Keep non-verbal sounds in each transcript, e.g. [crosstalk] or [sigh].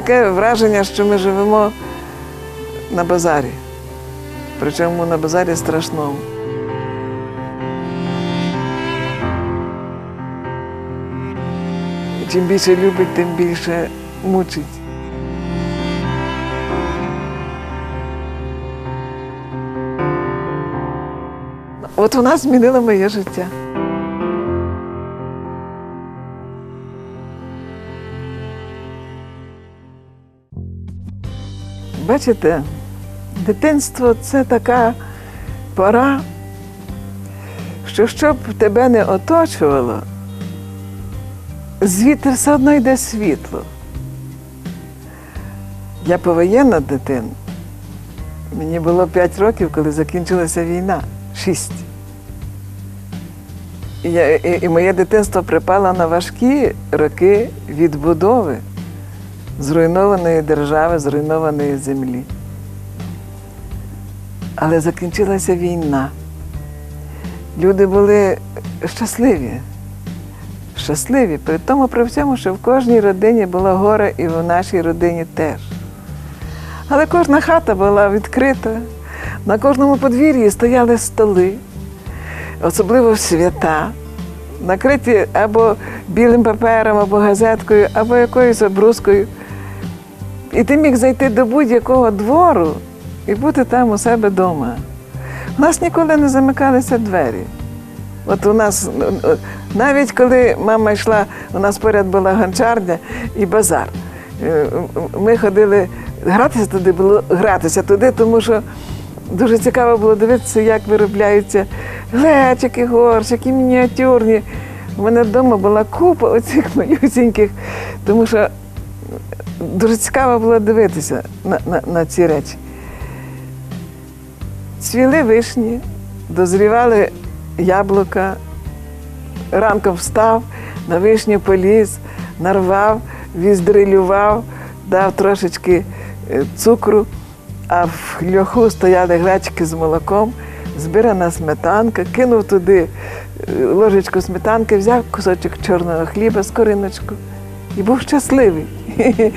таке враження, що ми живемо на базарі. Причому на базарі страшному. І чим більше любить, тим більше мучить. От вона змінила моє життя. Бачите, дитинство це така пора, що щоб тебе не оточувало, звідти все одно йде світло. Я повоєнна дитина. Мені було 5 років, коли закінчилася війна. Шість. Я, і, і моє дитинство припало на важкі роки відбудови зруйнованої держави, зруйнованої землі. Але закінчилася війна. Люди були щасливі. Щасливі, при тому при всьому, що в кожній родині було горе і в нашій родині теж. Але кожна хата була відкрита, на кожному подвір'ї стояли столи, особливо в свята, накриті або білим папером, або газеткою, або якоюсь обрузкою. І ти міг зайти до будь-якого двору і бути там у себе вдома. У нас ніколи не замикалися двері. От у нас, навіть коли мама йшла, у нас поряд була гончарня і базар. Е, Ми ходили гратися туди, було гратися туди, тому що дуже цікаво було дивитися, як виробляються глечики, горщики, мініатюрні. У мене вдома була купа оцих [laughs] малюсіньких, тому що дуже цікаво було дивитися на, на, на ці речі. Цвіли вишні, дозрівали яблука, ранком встав, на вишню поліз, нарвав, віздрилював, дав трошечки е, цукру, а в льоху стояли глечики з молоком, збирана сметанка, кинув туди е, ложечку сметанки, взяв кусочок чорного хліба з кориночку і був щасливий. [laughs]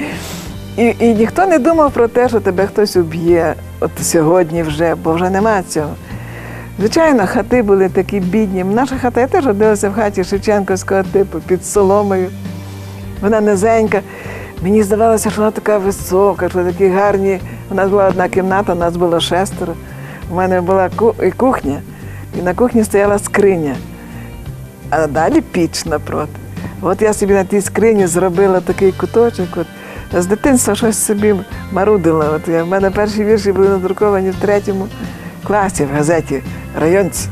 І, і ніхто не думав про те, що тебе хтось уб'є от сьогодні вже, бо вже нема цього. Звичайно, хати були такі бідні. Наша хата, я теж родилася в хаті Шевченківського типу під соломою. Вона низенька. Мені здавалося, що вона така висока, що такі гарні. У нас була одна кімната, у нас було шестеро. У мене була кухня, і на кухні стояла скриня, а далі піч напроти. От я собі на тій скрині зробила такий куточок. От. З дитинства щось собі марудила. От я, в мене перші вірші були надруковані в третьому класі в газеті Районці.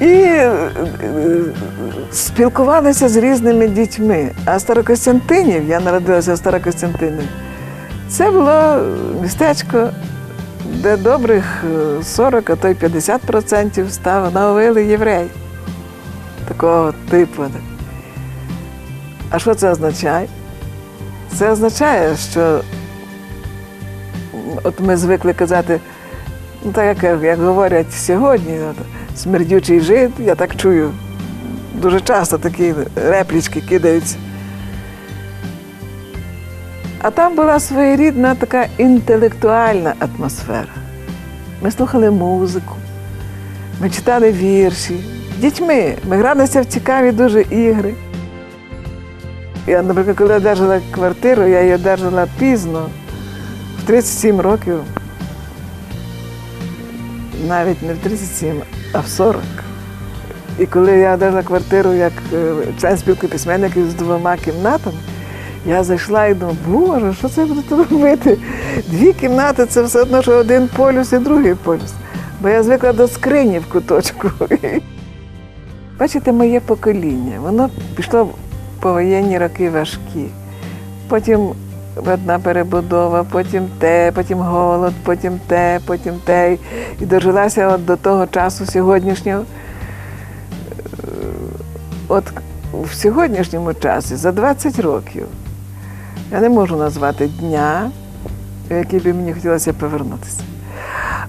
І е, е, спілкувалися з різними дітьми. А Старокостянтинів, я народилася в Старокостянтинові, це було містечко, де добрих е, 40, а то й 50% став становили євреї. Такого типу. А що це означає? Це означає, що от ми звикли казати, ну так як, як говорять сьогодні, от, смердючий жид, я так чую. Дуже часто такі реплічки кидаються. А там була своєрідна така інтелектуальна атмосфера. Ми слухали музику, ми читали вірші. Дітьми ми гралися в цікаві дуже ігри. Я, наприклад, коли одержала квартиру, я її одержала пізно, в 37 років. Навіть не в 37, а в 40. І коли я одержала квартиру як е, член спілки письменників з двома кімнатами, я зайшла і думала, боже, що це я буду тут робити? Дві кімнати це все одно, що один полюс і другий полюс. Бо я звикла до скрині в куточку. Бачите, моє покоління, воно пішло по воєнні роки важкі. Потім одна перебудова, потім те, потім голод, потім те, потім те. І дожилася от до того часу сьогоднішнього. Е, От в сьогоднішньому часі, за 20 років, я не можу назвати дня, в який би мені хотілося повернутися.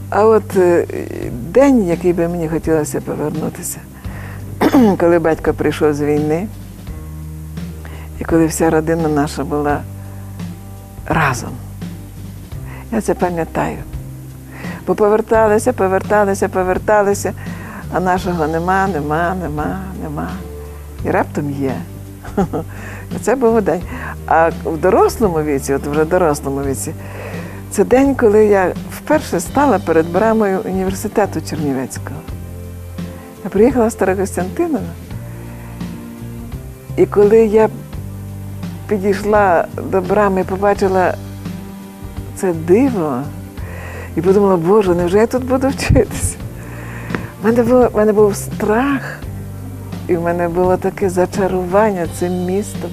А от е, день, який би мені хотілося повернутися, коли батько прийшов з війни, І коли вся родина наша була разом. Я це пам'ятаю. Бо поверталися, поверталися, поверталися, а нашого нема, нема, нема, нема. І раптом є. [laughs] Це був день. А в дорослому віці, от вже в дорослому віці, це день, коли я вперше стала перед брамою університету Чернівецького. Я приїхала з Старокостянтинова, і коли я підійшла до брами і побачила це диво, і подумала, Боже, невже я тут буду вчитися? У мене, було, в мене був страх, і в мене було таке зачарування цим містом.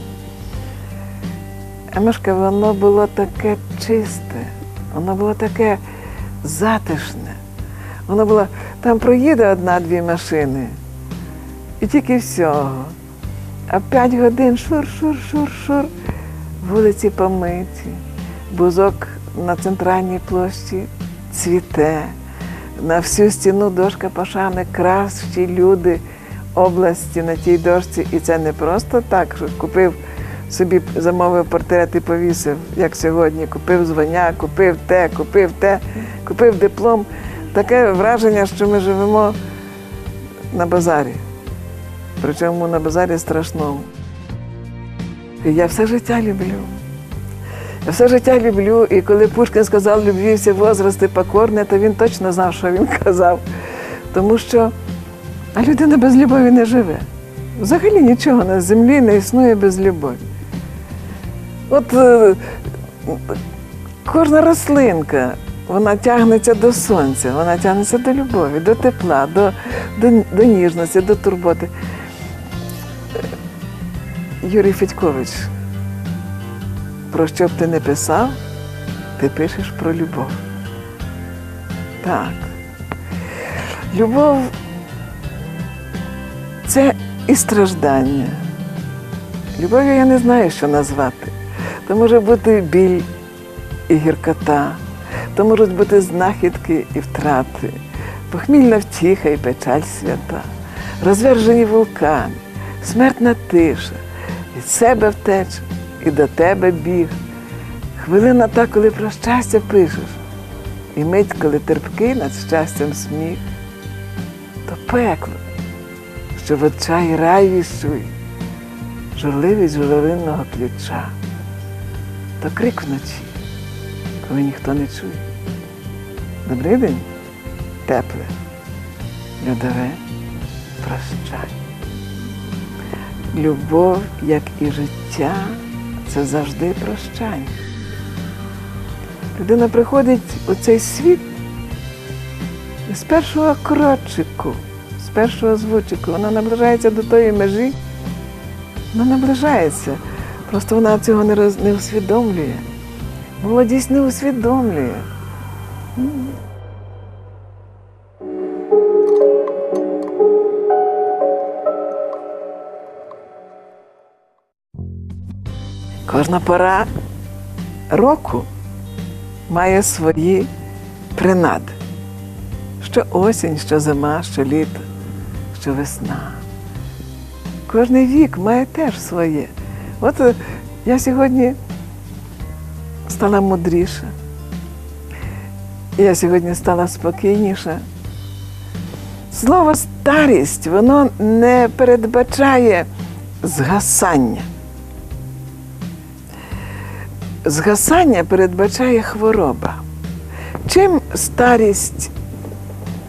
Емешка, воно було таке чисте, воно було таке затишне. Воно було, там проїде одна-дві машини, і тільки всього. А п'ять годин шур-шур-шур-шур, вулиці помиті, бузок на центральній площі цвіте, на всю стіну дошка пошани, кращі люди області на тій дошці. І це не просто так, що купив собі, замовив портрет і повісив, як сьогодні, купив звання, купив те, купив те, купив диплом. Таке враження, що ми живемо на базарі. Причому на базарі страшному. Я все життя люблю. Я все життя люблю, і коли Пушкін сказав любві всі возрасти покорне, то він точно знав, що він казав. Тому що а людина без любові не живе. Взагалі нічого на землі не існує без любові. От е, кожна рослинка, вона тягнеться до сонця, вона тягнеться до любові, до тепла, до, до, до ніжності, до турботи. Юрій Федькович, про що б ти не писав, ти пишеш про любов. Так. Любов це і страждання. Любов'ю я не знаю, що назвати. То може бути біль і гіркота, то можуть бути знахідки і втрати, похмільна втіха і печаль свята, розвержені вулкани, смертна тиша, від себе втеч і до тебе біг. Хвилина та, коли про щастя пишеш, і мить, коли терпкий над щастям сміх, то пекло, що в очай рай віщує, журливість журавинного ключа, то крик вночі, коли ніхто не чує. Добрий день, тепле, льодове прощай. Любов, як і життя, це завжди прощання. Людина приходить у цей світ з першого крочику, з першого звучику, вона наближається до тої межі, вона наближається. Просто вона цього не, роз, не усвідомлює. Молодість не усвідомлює. Кожна пора року має свої принади. Що осінь, що зима, що літо, що весна. Кожний вік має теж своє. От е, я сьогодні стала мудріша. Я сьогодні стала спокійніша. Слово старість, воно не передбачає згасання. Згасання передбачає хвороба. Чим старість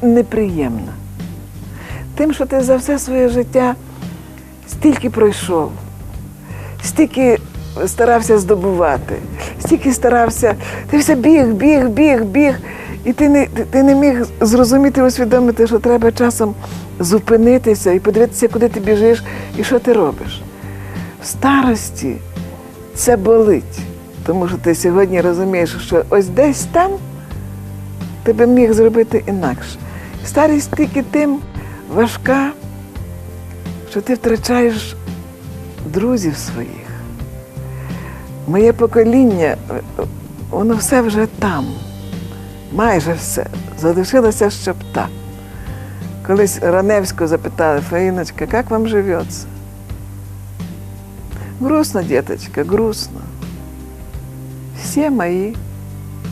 неприємна? Тим, що ти за все своє життя стільки пройшов, стільки старався здобувати, стільки старався, ти все біг, біг, біг, біг, і ти не, ти не міг зрозуміти, усвідомити, що треба часом зупинитися і подивитися, куди ти біжиш і що ти робиш. В старості це болить. Тому що ти сьогодні розумієш, що ось десь там ти би міг зробити інакше. Старість тільки тим важка, що ти втрачаєш друзів своїх. Моє покоління, воно все вже там, майже все. Залишилося, щоб так. Колись Раневську запитали, Фаїночка, як вам живеться? Грустно, деточка, грустно. Все мои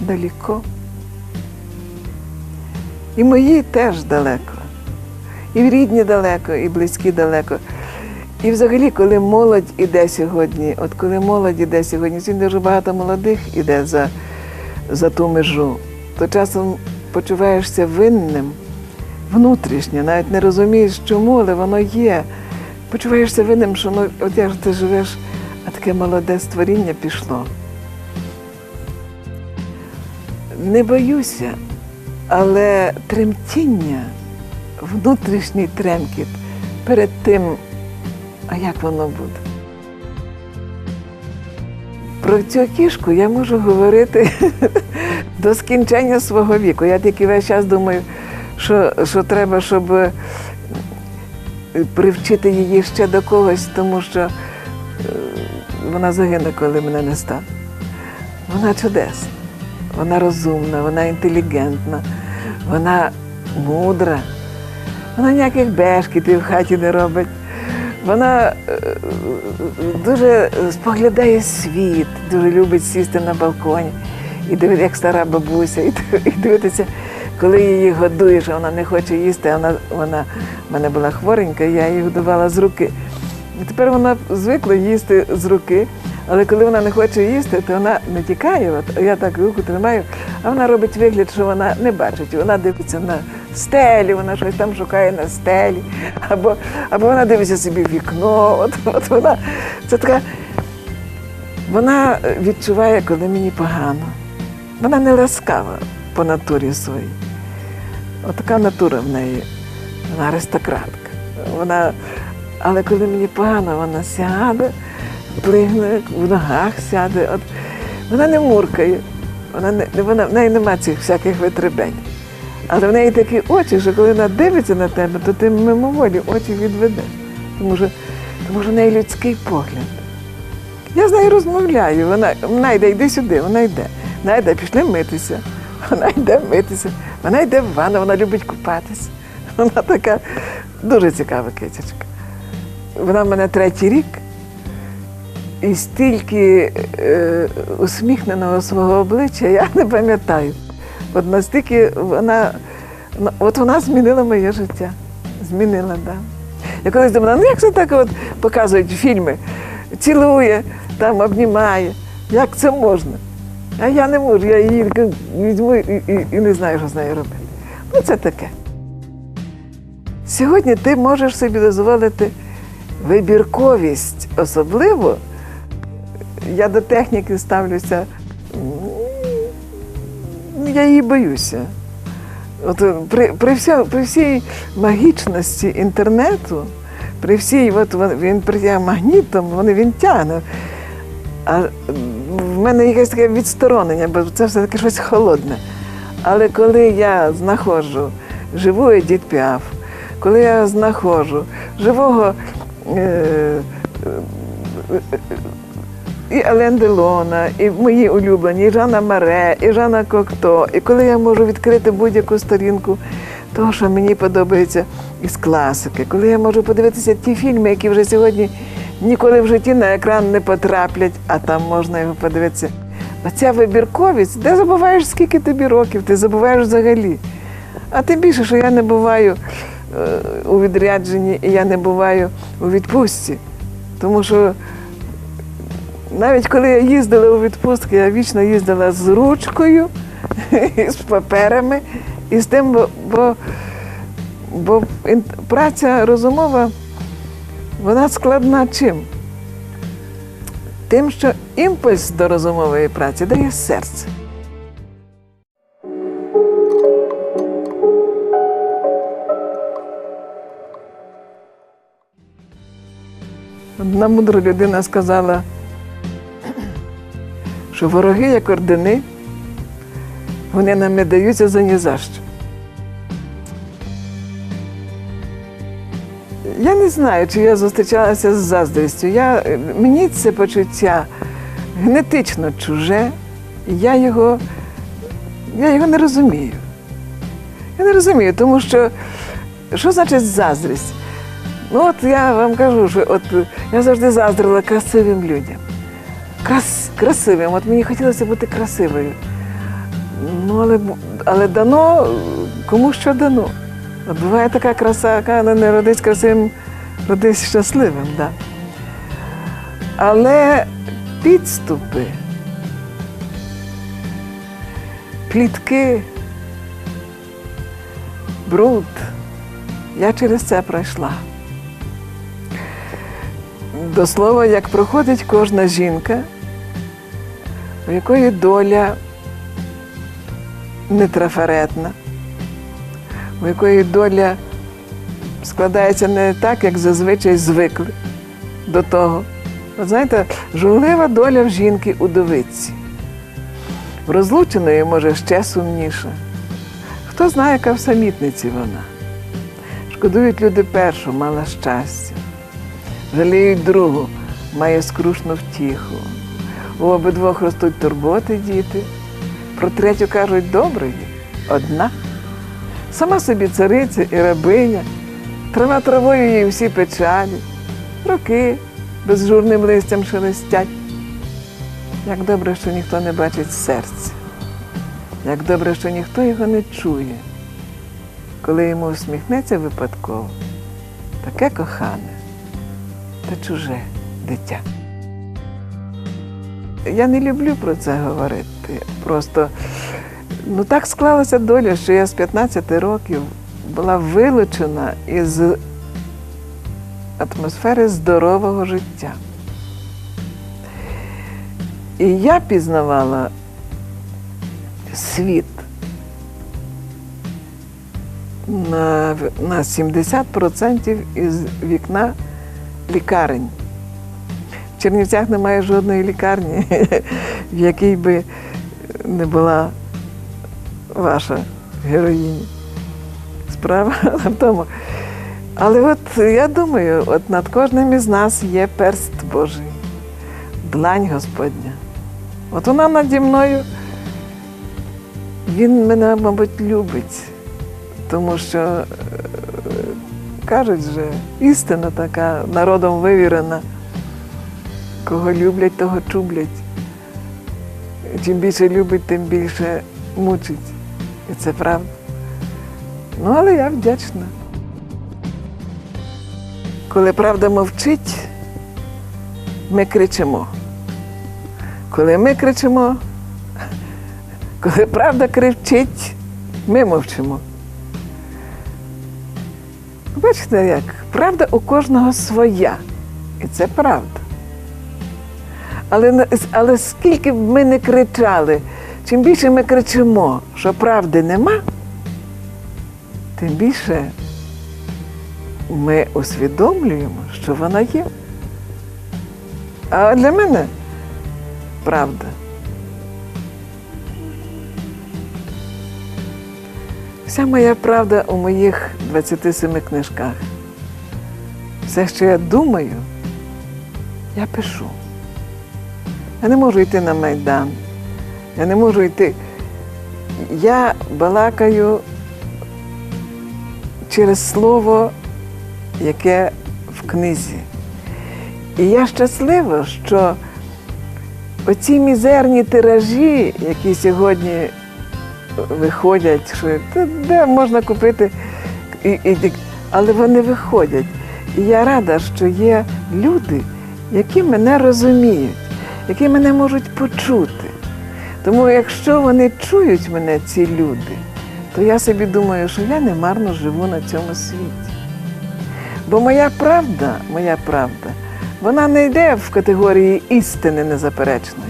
далеко. І мої теж далеко. І рідні далеко, і близькі далеко. І взагалі, коли молодь іде сьогодні, от коли молодь іде сьогодні, сьогодні дуже багато молодих іде за, за ту межу, то часом почуваєшся винним внутрішньо, навіть не розумієш, чому, але воно є. Почуваєшся винним, що ну, от як ти живеш, а таке молоде створіння пішло. Не боюся, але тремтіння, внутрішній тремкіт перед тим, а як воно буде. Про цю кішку я можу говорити [laughs] до скінчення свого віку. Я тільки весь час думаю, що, що треба, щоб е, привчити її ще до когось, тому що е, вона загине, коли мене не стане. Вона чудесна, вона розумна, вона інтелігентна, вона мудра, вона ніяких бешкітів в хаті не робить. Вона е, дуже споглядає світ, дуже любить сісти на балконі і дивитися, як стара бабуся, і дивитися, коли її годуєш, вона не хоче їсти, вона, вона в мене була хворенька, я її годувала з руки. І тепер вона звикла їсти з руки, але коли вона не хоче їсти, то вона не тікає. От я так руку тримаю, а вона робить вигляд, що вона не бачить. Вона дивиться на стелі, вона щось там шукає на стелі, або, або вона дивиться собі в вікно. От, от вона це така. Вона відчуває, коли мені погано. Вона не ласкава по натурі своїй. Отака натура в неї. Вона аристократка. Вона, але коли мені погано, вона сяде, плигне, в ногах сяде. От, вона не муркає, вона не, вона, в неї нема цих всяких витребень. Але в неї такі очі, що коли вона дивиться на тебе, то ти мимоволі очі відведеш. Тому що, тому що в неї людський погляд. Я з нею розмовляю, вона, вона йде, йди сюди, вона йде. Вона йде, пішли митися. Вона йде митися, вона йде в ванну, вона любить купатися. Вона така дуже цікава китячка. Вона в мене третій рік, і стільки е, усміхненого свого обличчя я не пам'ятаю. От настільки вона, ну, от вона змінила моє життя. Змінила, так. Да. Я колись думала, ну як це так от показують фільми? Цілує, там обнімає. Як це можна? А я не можу, я її візьму і, і, і не знаю, що з нею робити. Ну, це таке. Сьогодні ти можеш собі дозволити вибірковість, особливо я до техніки ставлюся, я її боюся. От е, при, при, вся, при всій магічності інтернету, при всій, от він притягає магнітом, вони, він тягне. А в мене якесь таке відсторонення, бо це все таки щось холодне. Але коли я знаходжу живу Едіт Піаф, коли я знаходжу живого е, е, і Ален Делона, і мої улюблені, і Жанна Маре, і Жанна Кокто. І коли я можу відкрити будь-яку сторінку того, що мені подобається із класики, коли я можу подивитися ті фільми, які вже сьогодні ніколи в житті на екран не потраплять, а там можна його подивитися. Оця вибірковість, де забуваєш, скільки тобі років, ти забуваєш взагалі. А тим більше, що я не буваю е, у відрядженні і я не буваю у відпустці. Тому що навіть коли я їздила у відпустки, я вічно їздила з ручкою, [laughs] з паперами, і з тим, бо, бо, бо праця розумова, вона складна чим? Тим, що імпульс до розумової праці дає серце. Одна мудра людина сказала, що вороги як ордени, вони нам не даються за ні за що. Я не знаю, чи я зустрічалася з заздрістю. Я, мені це почуття генетично чуже, і я його, я його не розумію. Я не розумію, тому що що значить заздрість? Ну от я вам кажу, що от я завжди заздрила красивим людям. Крас, красивим. От мені хотілося бути красивою. Ну, але, але дано, кому що дано. От буває така краса, яка не родись красивим, родись щасливим. Да. Але підступи, плітки, бруд, я через це пройшла. До слова, як проходить кожна жінка, у якої доля нетрафаретна, у якої доля складається не так, як зазвичай звикли до того. От знаєте, журлива доля в жінки удовиці. В розлученої, може, ще сумніша. Хто знає, яка в самітниці вона. Шкодують люди першу, мала щастя. Жаліють другу, має скрушну втіху. У обидвох ростуть турботи діти. Про третю кажуть добре їй, одна. Сама собі цариця і рабиня, трава травою їй всі печалі, роки безжурним листям шелестять. Як добре, що ніхто не бачить серця, як добре, що ніхто його не чує, коли йому усміхнеться випадково, таке кохане та чуже дитя. Я не люблю про це говорити. Просто ну так склалася доля, що я з 15 років була вилучена із атмосфери здорового життя. І я пізнавала світ на, на 70% із вікна лікарень. Чернівцях немає жодної лікарні, в якій би не була ваша героїня. Справа [laughs] в тому. Але от я думаю, от над кожним із нас є перст Божий, длань Господня. От вона наді мною, він мене, мабуть, любить, тому що е, кажуть же, істина така, народом вивірена. Кого люблять, того чублять. Чим більше любить, тим більше мучить. І це правда. Ну, але я вдячна. Коли правда мовчить, ми кричимо. Коли ми кричимо, коли правда кричить, ми мовчимо. Бачите, як? Правда у кожного своя. І це правда. Але, але скільки б ми не кричали, чим більше ми кричимо, що правди нема, тим більше ми усвідомлюємо, що вона є. А для мене правда. Вся моя правда у моїх 27 книжках. Все, що я думаю, я пишу. Я не можу йти на Майдан. Я не можу йти. Я балакаю через слово, яке в книзі. І я щаслива, що оці мізерні тиражі, які сьогодні виходять, що де можна купити, і, і, але вони виходять. І я рада, що є люди, які мене розуміють, які мене можуть почути. Тому якщо вони чують мене, ці люди, то я собі думаю, що я не марно живу на цьому світі. Бо моя правда, моя правда, вона не йде в категорії істини незаперечної.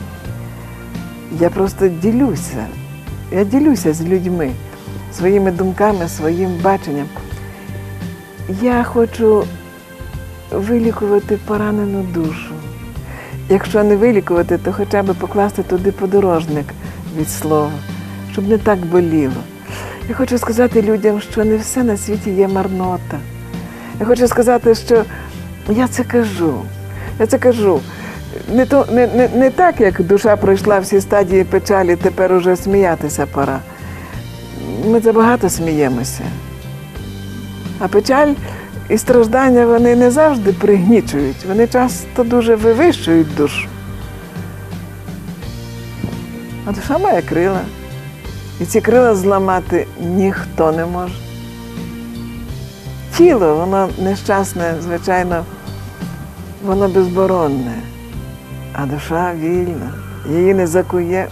Я просто ділюся. Я ділюся з людьми своїми думками, своїм баченням. Я хочу вилікувати поранену душу. Якщо не вилікувати, то хоча б покласти туди подорожник від слова, щоб не так боліло. Я хочу сказати людям, що не все на світі є марнота. Я хочу сказати, що я це кажу. Я це кажу. Не, то, не, не, не так, як душа пройшла всі стадії печалі, тепер уже сміятися пора. Ми забагато сміємося. А печаль І страждання вони не завжди пригнічують, вони часто дуже вивищують душу. А душа має крила. І ці крила зламати ніхто не може. Тіло, воно нещасне, звичайно, воно безборонне, а душа вільна, її не закуєш.